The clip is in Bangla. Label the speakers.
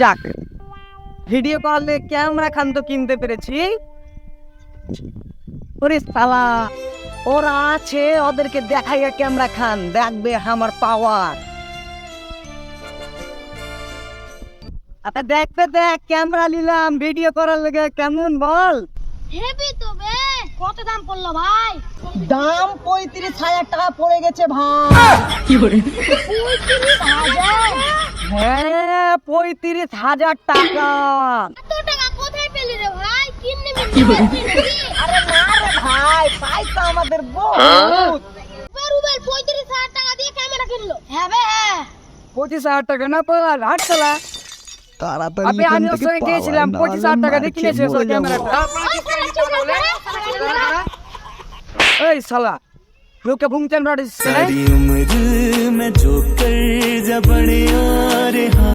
Speaker 1: যাক ভিডিও কলে ক্যামেরা খান তো কিনতে পেরেছি ওরে সালা ওরা আছে ওদেরকে দেখাইয়া ক্যামেরা খান দেখবে আমার পাওয়ার আচ্ছা দেখবে দেখ ক্যামেরা নিলাম ভিডিও করার লেগে কেমন বল
Speaker 2: হেভি তো বে কত দাম পড়লো ভাই
Speaker 1: দাম পঁয়ত্রিশ হাজার টাকা পড়ে গেছে ভাই
Speaker 2: কি করে
Speaker 1: হ্যাঁ 35000 টাকা
Speaker 2: কত টাকা কোথায় পেলি রে ভাই কিননি
Speaker 1: আরে আরে ভাই পাই তো আমাদের
Speaker 2: পুরো рублей 35000 টাকা দিয়ে ক্যামেরা কিনলো হ্যাঁ বে
Speaker 1: 35000 টাকা না পড়া হাটছলা তারা
Speaker 3: তো
Speaker 1: আমি
Speaker 3: তো
Speaker 1: কিনেছিলাম 35000 টাকা দিয়ে
Speaker 3: কিনেছিলাম
Speaker 1: ক্যামেরা
Speaker 2: ওই
Speaker 1: শালা লোক
Speaker 4: কি Bungtan rahe